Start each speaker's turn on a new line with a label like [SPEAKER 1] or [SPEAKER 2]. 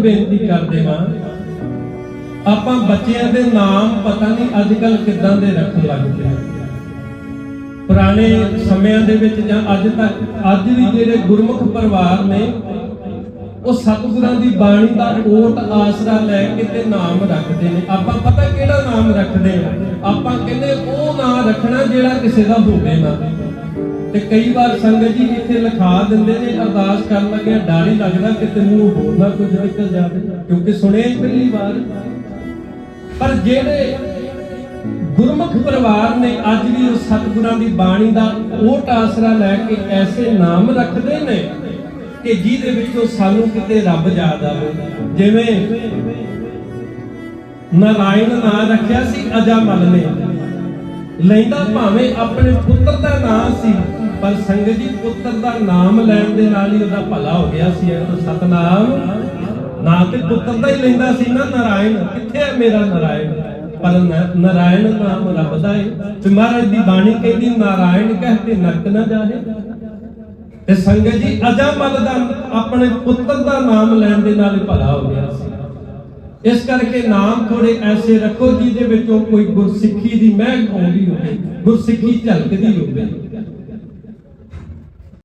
[SPEAKER 1] ਬੇਨਤੀ ਕਰਦੇ ਹਾਂ। ਆਪਾਂ ਬੱਚਿਆਂ ਦੇ ਨਾਮ ਪਤਾ ਨਹੀਂ ਅੱਜ ਕੱਲ ਕਿੱਦਾਂ ਦੇ ਰੱਖਣ ਲੱਗ ਪਏ ਪੁਰਾਣੇ ਸਮਿਆਂ ਦੇ ਵਿੱਚ ਜਾਂ ਅੱਜ ਤੱਕ, ਅੱਜ ਵੀ ਜਿਹੜੇ ਗੁਰਮੁਖ ਪਰਿਵਾਰ ਨੇ, ਉਹ ਸਤਿਗੁਰਾਂ ਦੀ ਬਾਣੀ ਦਾ ਓਟ ਆਸਰਾ ਲੈ ਕੇ ਤੇ ਨਾਮ ਰੱਖਦੇ ਨੇ। ਆਪਾਂ ਪਤਾ ਕਿਹੜਾ ਨਾਮ ਰੱਖਦੇ ਆ? ਆਪਾਂ ਕਹਿੰਦੇ ਉਹ ਨਾਮ ਰੱਖਣਾ ਜਿਹੜਾ ਕਿਸੇ ਦਾ ਹੋਵੇ ਨਾ। ਤੇ ਕਈ ਵਾਰ ਸੰਗਤ ਜੀ ਇੱਥੇ ਲਿਖਾ ਦਿੰਦੇ ਨੇ, ਅਰਦਾਸ ਕਰਨ ਲੱਗਿਆ ਡਰ ਲੱਗਦਾ ਕਿ ਤੈਨੂੰ ਹੋਰ ਨਾ ਕੁਝ ਨਿਕਲ ਜਾਵੇ। ਕਿਉਂਕਿ ਸੁਣਿਆ ਹੀ ਪਹਿਲੀ ਵਾਰ। ਪਰ ਜਿਹੜੇ ਗੁਰਮੁਖ ਪਰਿਵਾਰ ਨੇ ਅੱਜ ਵੀ ਉਹ ਸਤਿਗੁਰਾਂ ਦੀ ਬਾਣੀ ਦਾ ਓਟ ਆਸਰਾ ਲੈ ਕੇ ਐਸੇ ਨਾਮ ਰੱਖਦੇ ਨੇ ਕਿ ਜਿਹਦੇ ਵਿੱਚੋਂ ਸਾਨੂੰ ਕਿਤੇ ਰੱਬ ਯਾਦ ਆਵੇ ਜਿਵੇਂ ਨਾਰਾਇਣ ਨਾਂ ਰੱਖਿਆ ਸੀ ਅਜਾਮਲ ਨੇ। ਲੈਂਦਾ ਭਾਵੇਂ ਆਪਣੇ ਪੁੱਤਰ ਦਾ ਨਾਮ ਸੀ। ਪਰ ਸੰਗਤ ਜੀ ਪੁੱਤਰ ਦਾ ਨਾਮ ਲੈਣ ਦੇ ਨਾਲ ਹੀ ਉਹਦਾ ਭਲਾ ਹੋ ਗਿਆ ਸੀ ਇਹ ਸਤਨਾਮ। ਨਾ ਤੇ ਪੁੱਤਰ ਦਾ ਹੀ ਲੈਂਦਾ ਸੀ ਨਾ ਨਾਰਾਇਣ। ਕਿੱਥੇ ਹੈ ਮੇਰਾ ਨਾਰਾਇਣ? ਪਰ ਨਾਰਾਇਣ ਨਾਮ ਰੱਬ ਦਾ ਹੈ ਤੇ ਮਹਾਰਾਜ ਦੀ ਬਾਣੀ ਕਹਿੰਦੀ, ਨਾਰਾਇਣ ਕਹਿ ਨਰਕ ਨਾ ਜਾਏ ਤੇ ਸੰਗਤ ਜੀ ਅਜਾਮਲ ਦਾ ਆਪਣੇ ਪੁੱਤਰ ਦਾ ਨਾਮ ਲੈਣ ਦੇ ਨਾਲ ਭਲਾ ਹੋ ਗਿਆ ਸੀ। ਇਸ ਕਰਕੇ ਨਾਮ ਥੋੜੇ ਐਸੇ ਰੱਖੋ ਜਿਹਦੇ ਵਿੱਚੋਂ ਕੋਈ ਗੁਰਸਿੱਖੀ ਦੀ ਮਹਿਕ ਆਉਂਦੀ ਹੋਵੇ, ਗੁਰਸਿੱਖੀ ਝਲਕਦੀ ਹੋਵੇ।